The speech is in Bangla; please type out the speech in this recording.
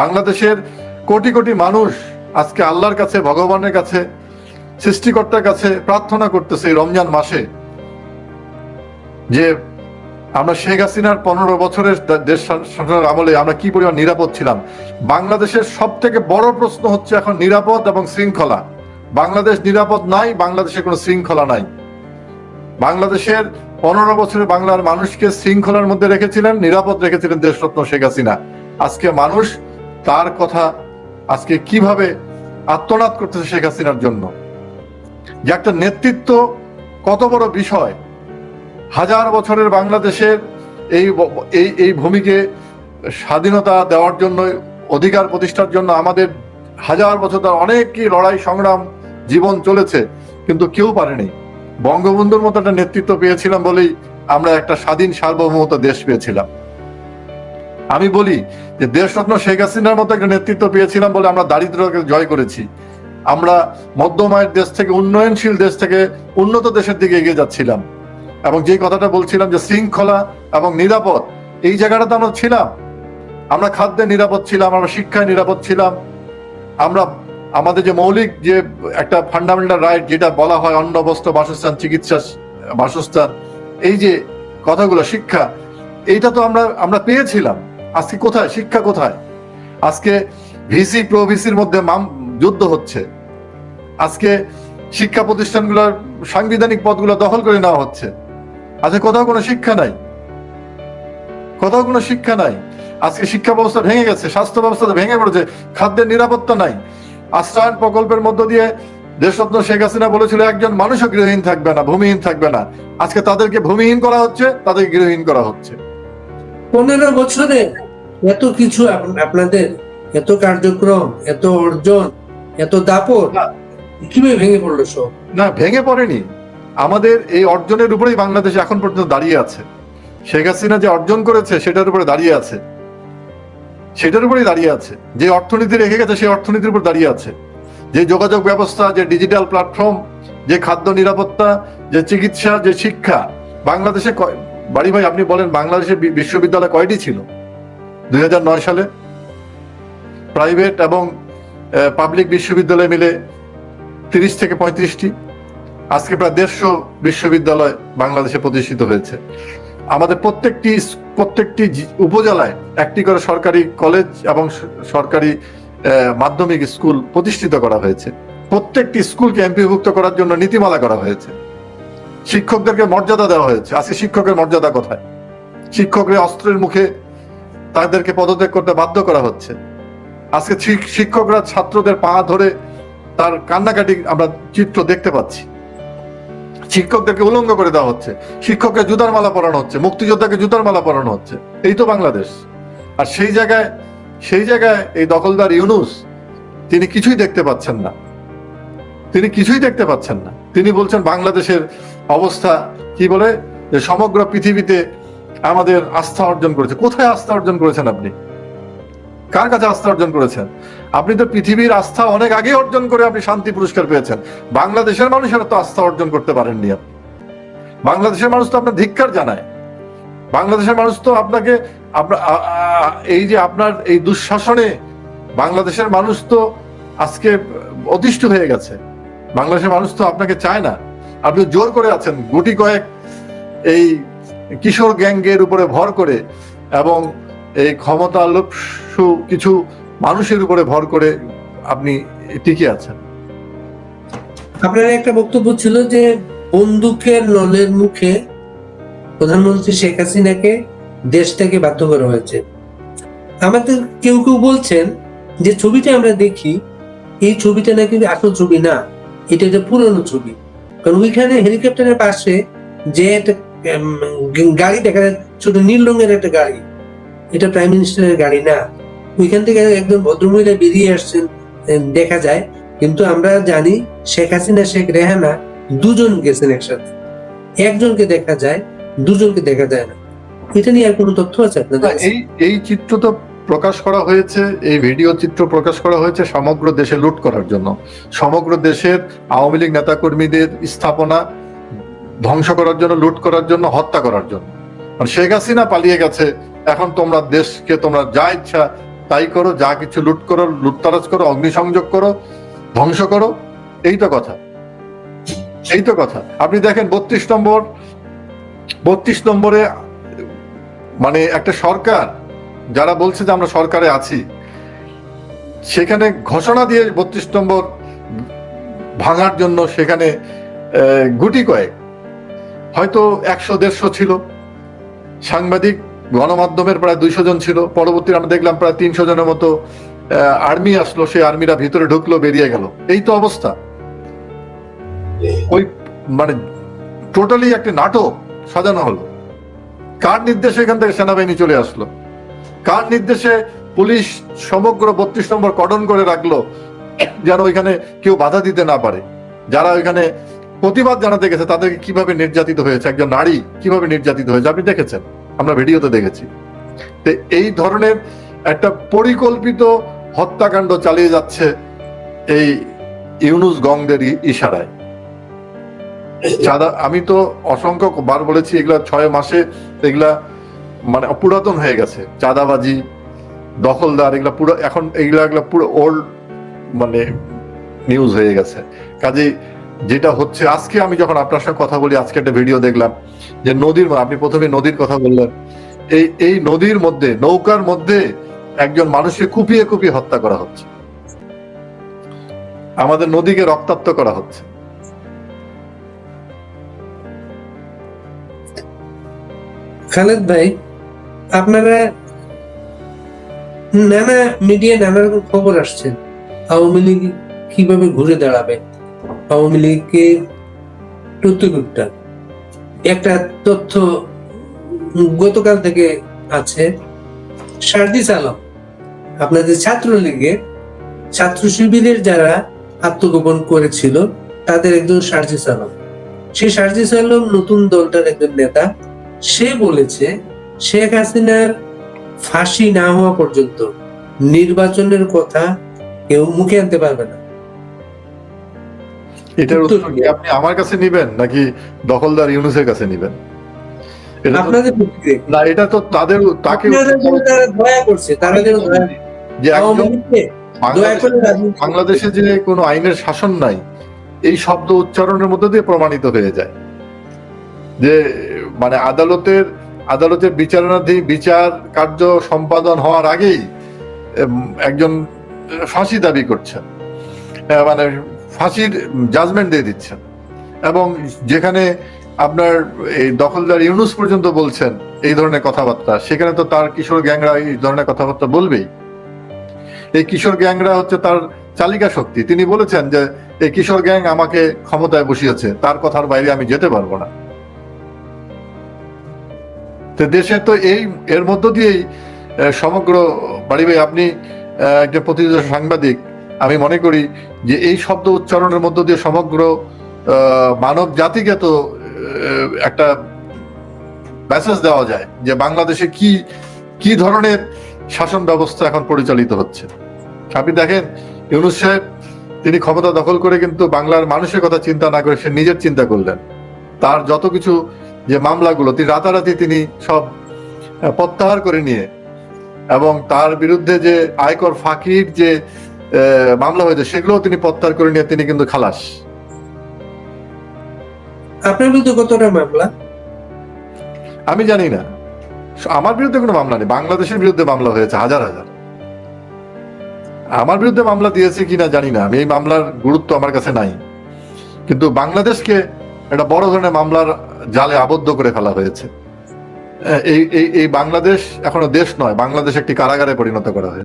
বাংলাদেশের কোটি কোটি মানুষ আজকে আল্লাহর কাছে, ভগবানের কাছে, সৃষ্টিকর্তার কাছে প্রার্থনা করতেছে এই রমজান মাসে যে আমরা শেখ হাসিনার পনেরো বছরের দেশ শাসনের আমলে আমরা কি পরিমাণ নিরাপদ ছিলাম? বাংলাদেশের সব থেকে বড় প্রশ্ন হচ্ছে এখন নিরাপদ এবং শৃঙ্খলা। বাংলাদেশ নিরাপদ নাই, বাংলাদেশে কোনো শৃঙ্খলা নাই। বাংলাদেশের পনেরো বছরে বাংলার মানুষকে শৃঙ্খলার মধ্যে রেখেছিলেন, নিরাপদ রেখেছিলেন দেশরত্ন শেখ হাসিনা। আজকে মানুষ তার কথা আজকে কীভাবে আত্মনাদ করতেছে শেখ হাসিনার জন্য? যে একটা নেতৃত্ব কত বড় বিষয়। হাজার বছরের বাংলাদেশের এই এই এই ভূমিকে স্বাধীনতা দেওয়ার জন্য, অধিকার প্রতিষ্ঠার জন্য আমাদের হাজার বছর ধরে অনেকই লড়াই, সংগ্রাম, জীবন চলেছে, কিন্তু কেউ পারেনি। বঙ্গবন্ধুর মতো একটা নেতৃত্ব পেয়েছিলাম বলেই আমরা একটা স্বাধীন সার্বভৌমত্ব দেশ পেয়েছিলাম। আমি বলি যে দেশরত্ন শেখ হাসিনার মতো একটা নেতৃত্ব পেয়েছিলাম বলে আমরা দারিদ্রকে জয় করেছি। আমরা মধ্যমায়ের দেশ থেকে, উন্নয়নশীল দেশ থেকে উন্নত দেশের দিকে এগিয়ে যাচ্ছিলাম। এবং যে কথাটা বলছিলাম যে শৃঙ্খলা এবং নিরাপদ, এই জায়গাটাতে আমরা ছিলাম। আমরা খাদ্যে নিরাপদ ছিলাম, আমরা শিক্ষায় নিরাপদ ছিলাম। আমরা, আমাদের যে মৌলিক যে একটা ফান্ডামেন্টাল রাইট যেটা বলা হয় অন্ন বস্ত্র বাসস্থান, চিকিৎসা, বাসস্থান, এই যে কথাগুলো, শিক্ষা, এইটা তো আমরা আমরা পেয়েছিলাম। আজকে কোথায়? শিক্ষা কোথায়? আজকে ভিসি প্রো ভিসির মধ্যে যুদ্ধ হচ্ছে। আজকে শিক্ষা প্রতিষ্ঠানগুলোর সাংবিধানিক পদগুলো দখল করে নেওয়া হচ্ছে। আজকে কোথাও কোনো শিক্ষা নাই। কোথাও কোনো শিক্ষা নাই। আজকে শিক্ষা ব্যবস্থা ভেঙে গেছে, স্বাস্থ্য ব্যবস্থা ভেঙে পড়েছে, খাদ্যের নিরাপত্তা নাই। আশ্রয়ন প্রকল্পের মধ্য দিয়ে দেশরত্ন শেখ হাসিনা বলেছিল, একজন মানুষও গৃহহীন থাকবে না, ভূমিহীন থাকবে না। আজকে তাদেরকে ভূমিহীন করা হচ্ছে, তাদেরকে গৃহহীন করা হচ্ছে। পনেরো বছরে এত কিছু আপ- আপনাদের এত কার্যক্রম এত অর্জন এত দাপট। কীভাবে ভেঙে পড়ল সব? না ভেঙে পড়েনি। আমাদের এই অর্জনের উপরেই বাংলাদেশ এখন পর্যন্ত দাঁড়িয়ে আছে। শেখ হাসিনা যে অর্জন করেছে সেটার উপরে দাঁড়িয়ে আছে। সেটার উপরেই দাঁড়িয়ে আছে। যে অর্থনীতি রেখে গেছে সেই অর্থনীতির উপর দাঁড়িয়ে আছে। যে যোগাযোগ ব্যবস্থা যে ডিজিটাল প্ল্যাটফর্ম যে খাদ্য নিরাপত্তা যে চিকিৎসা যে শিক্ষা বাংলাদেশে বাড়ি ভাই, আপনি বলেন বাংলাদেশে বি- বিশ্ববিদ্যালয় কয়টি ছিল? দুই হাজার নয় সালে। প্রাইভেট এবং পাবলিক বিশ্ববিদ্যালয় মিলে তিরিশ থেকে পঁয়ত্রিশটি। আজকে প্রায় দেড়শো বিশ্ববিদ্যালয় বাংলাদেশে প্রতিষ্ঠিত হয়েছে। আমাদের প্রত্যেকটি প্রত্যেকটি উপজেলায় একটি করে সরকারি কলেজ এবং সরকারি মাধ্যমিক স্কুল প্রতিষ্ঠিত করা হয়েছে। প্রত্যেকটি স্কুলকে এমপিভুক্ত করার জন্য নীতিমালা করা হয়েছে। শিক্ষকদেরকে মর্যাদা দেওয়া হয়েছে। আজকে শিক্ষকের মর্যাদা কোথায়? শিক্ষকরা অস্ত্রের মুখে তাদেরকে পদত্যাগ করতে বাধ্য করা হচ্ছে। আজকে শিক- শিক্ষকরা ছাত্রদের পা ধরে তার কান্নাকাটি আমরা চিত্র দেখতে পাচ্ছি। শিক্ষকদেরকে উলঙ্গ করে দেওয়া হচ্ছে। শিক্ষককে জুতার মালা পরানো হচ্ছে। মুক্তিযোদ্ধাকে জুতার মালা পরানো হচ্ছে। এই তো বাংলাদেশ। আর সেই জায়গায় সেই জায়গায় এই দখলদার ইউনুস, তিনি কিছুই দেখতে পাচ্ছেন না। তিনি কিছুই দেখতে পাচ্ছেন না। তিনি বলছেন, বাংলাদেশের অবস্থা কি বলে? যে সমগ্র পৃথিবীতে আমাদের আস্থা অর্জন করেছে। কোথায় আস্থা অর্জন করেছেন আপনি? কার কাছে আস্থা অর্জন করেছেন? আপনি তো পৃথিবীর আস্থা অনেক আগে অর্জন করে আপনি শান্তি পুরস্কার পেয়েছেন। বাংলাদেশের মানুষেরা তো আস্থা অর্জন করতে পারেননি আপনি। বাংলাদেশের মানুষ তো আপনার ধিক্কার জানায়। বাংলাদেশের মানুষ তো আপনাকে এই যে আপনার এই দুঃশাসনে বাংলাদেশের মানুষ তো আজকে অতিষ্ঠ হয়ে গেছে। বাংলাদেশের মানুষ তো আপনাকে চায় না। আপনি জোর করে আছেন, গুটি কয়েক এই কিশোর গ্যাংয়ের উপরে ভর করে এবং এই ক্ষমতা লোপসু কিছু মানুষের উপরে ভর করে আপনি টিকে আছেন। আপনার একটা বক্তব্য ছিল যে বন্দুকের নলের মুখে প্রধানমন্ত্রী শেখ হাসিনাকে দেশ থেকে বাধ্য করা হয়েছে। আমাদের কেউ কেউ বলছেন যে ছবিটা আমরা দেখি, এই ছবিটা নাকি আসল ছবি না, এটা একটা পুরনো ছবি। কারণ ওইখানে হেলিকপ্টারের পাশে যে একটা গাড়ি দেখা যায় ছোট নীল রঙের একটা গাড়ি। এটা প্রাইম মিনিস্টারের গাড়ি না। ওইখান থেকে একজন ভদ্রমহিলা বেরিয়ে আসছেন দেখা যায়। কিন্তু আমরা জানি শেখ হাসিনা শেখ রেহানা দুজন গেছেন একসাথে। একজনকে দেখা যায় দুজনকে দেখা যায় না। এটা নিয়ে আর কোনো তথ্য আছে আপনাদের এই এই চিত্র তো প্রকাশ করা হয়েছে, এই ভিডিও চিত্র প্রকাশ করা হয়েছে সমগ্র দেশে লুট করার জন্য। সমগ্র দেশের আওয়ামী লীগ নেতাকর্মীদের স্থাপনা ধ্বংস করার জন্য, লুট করার জন্য, হত্যা করার জন্য। শেখ হাসিনা পালিয়ে গেছে, এখন তোমরা দেশকে, তোমরা যা ইচ্ছা তাই করো, যা কিছু লুট করো, লুটতরাজ করো, অগ্নিসংযোগ করো, ধ্বংস করো, এই তো কথা। এই তো কথা। আপনি দেখেন বত্রিশ নম্বর, বত্রিশ নম্বরে মানে একটা সরকার যারা বলছে যে আমরা সরকারে আছি, সেখানে ঘোষণা দিয়ে বত্রিশ নম্বর ভাঙার জন্য সেখানে গুটি কয়েক, হয়তো একশো, দেড়শো ছিল। সাংবাদিক, গণমাধ্যমের প্রায় দুইশো জন ছিল। পরবর্তী আমরা দেখলাম প্রায় তিনশো জনের মতো আর্মি আসলো, সেই আর্মিরা ভিতরে ঢুকলো, বেরিয়ে গেল। এই তো অবস্থা। ওই মানে টোটালি একটা নাটক সাজানো হলো। কার নির্দেশে এখান থেকে সেনাবাহিনী চলে আসলো? কার নির্দেশে পুলিশ সমগ্র বত্রিশ নম্বর কর্ডন করে রাখল যেন ওইখানে কেউ বাধা দিতে না পারে? যারা ওইখানে প্রতিবাদ জানাতে গেছে, তাদেরকে কীভাবে নির্যাতিত হয়েছে? একজন নারী কীভাবে নির্যাতিত হয়েছে? আপনি দেখেছেন, আমরা ভিডিওতে দেখেছি। তো এই ধরনের একটা পরিকল্পিত হত্যাকাণ্ড চালিয়ে যাচ্ছে এই ইউনুস গংদের ইশারায়। আমি তো অসংখ্য বার বলেছি, এগুলা ছয় মাসে এগুলা মানে পুরাতন হয়ে গেছে। চাঁদাবাজি, দখলদার, এগুলা পুরো এখন এগুলা এগুলা পুরো ওল্ড মানে নিউজ হয়ে গেছে। কাজেই যেটা হচ্ছে, আজকে আমি যখন আপনার সঙ্গে কথা বলি, আজকে একটা ভিডিও দেখলাম যে নদীর আপনি প্রথমে নদীর কথা বললেন। এই এই নদীর মধ্যে, নৌকার মধ্যে একজন মানুষকে কুপিয়ে কুপিয়ে হত্যা করা হচ্ছে। আমাদের নদীকে রক্তাক্ত করা হচ্ছে। খালেদ ভাই আপনারা নানা মিডিয়া নানা রকম খবর আসছে। আওয়ামী লীগ কীভাবে ঘুরে দাঁড়াবে? আওয়ামী লীগকে প্রতিরূপটা একটা তথ্য গতকাল থেকে আছে সার্জিস আলম, আপনাদের ছাত্রলীগের ছাত্র শিবিরের যারা আত্মগোপন করেছিল, তাদের একজন সার্জিস আলম। সেই সার্জিস আলম নতুন দলটার একজন নেতা, সে বলেছে শেখ হাসিনার ফাঁসি না হওয়া পর্যন্ত নির্বাচনের কথা কেউ মুখে আনতে পারবে না। এটার উত্তর কি আপনি আমার কাছে নিবেন নাকি দখলদার ইউনুসের কাছে নিবেন? আপনাদের না এটা তো তাদের তাকে দয়া করছে তারা যেন যে বাংলাদেশে যে কোনো আইনের শাসন নাই এই শব্দ উচ্চারণের মধ্যে দিয়ে প্রমাণিত হয়ে যায়। যে মানে আদালতের আদালতের বিচারণাধীন বিচার কার্য সম্পাদন হওয়ার আগেই একজন ফাঁসি দাবি করছেন। মানে ফাঁসির জাজমেন্ট দিয়ে দিচ্ছেন। এবং যেখানে আপনার এই দখলদার ইউনুস পর্যন্ত বলছেন এই ধরনের কথাবার্তা, সেখানে তো তার কিশোর গ্যাংরা এই ধরনের কথাবার্তা বলবেই। এই কিশোর গ্যাংরা হচ্ছে তার চালিকা শক্তি। তিনি বলেছেন যে, এই কিশোর গ্যাং আমাকে ক্ষমতায় বসিয়েছে, তার কথার বাইরে আমি যেতে পারব না। তো দেশে তো এই, এর মধ্য দিয়েই সমগ্র, বাড়ি ভাই, আপনি একজন প্রতিনিধি সাংবাদিক, আমি মনে করি যে এই শব্দ উচ্চারণের মধ্য দিয়ে সমগ্র মানব জাতিকে তো একটা মেসেজ দেওয়া যায় যে বাংলাদেশে কি কি ধরনের শাসন ব্যবস্থা এখন পরিচালিত হচ্ছে। আপনি দেখেন, ইউনুস সাহেব, তিনি ক্ষমতা দখল করে কিন্তু বাংলার মানুষের কথা চিন্তা না করে সে নিজের চিন্তা করলেন। তার যত কিছু যে মামলাগুলো তিনি রাতারাতি তিনি সব প্রত্যাহার করে নিয়ে এবং তার বিরুদ্ধে যে আয়কর ফাঁকির যে মামলা হয়েছে সেগুলো তিনি প্রত্যাহার করে নিয়ে তিনি কিন্তু খালাস। আপনার বিরুদ্ধে কতটা মামলা? আমি জানি না। আমার বিরুদ্ধে কোনো মামলা নেই। বাংলাদেশের বিরুদ্ধে মামলা হয়েছে হাজার হাজার। আমার বিরুদ্ধে মামলা দিয়েছে কিনা জানি না। আমি এই মামলার গুরুত্ব আমার কাছে নাই। কিন্তু বাংলাদেশকে একটা বড় ধরনের মামলার জালে আবদ্ধ করে ফেলা হয়েছে। এই এই এই বাংলাদেশ এখনও দেশ নয়, বাংলাদেশ একটি কারাগারে পরিণত করা হয়েছে।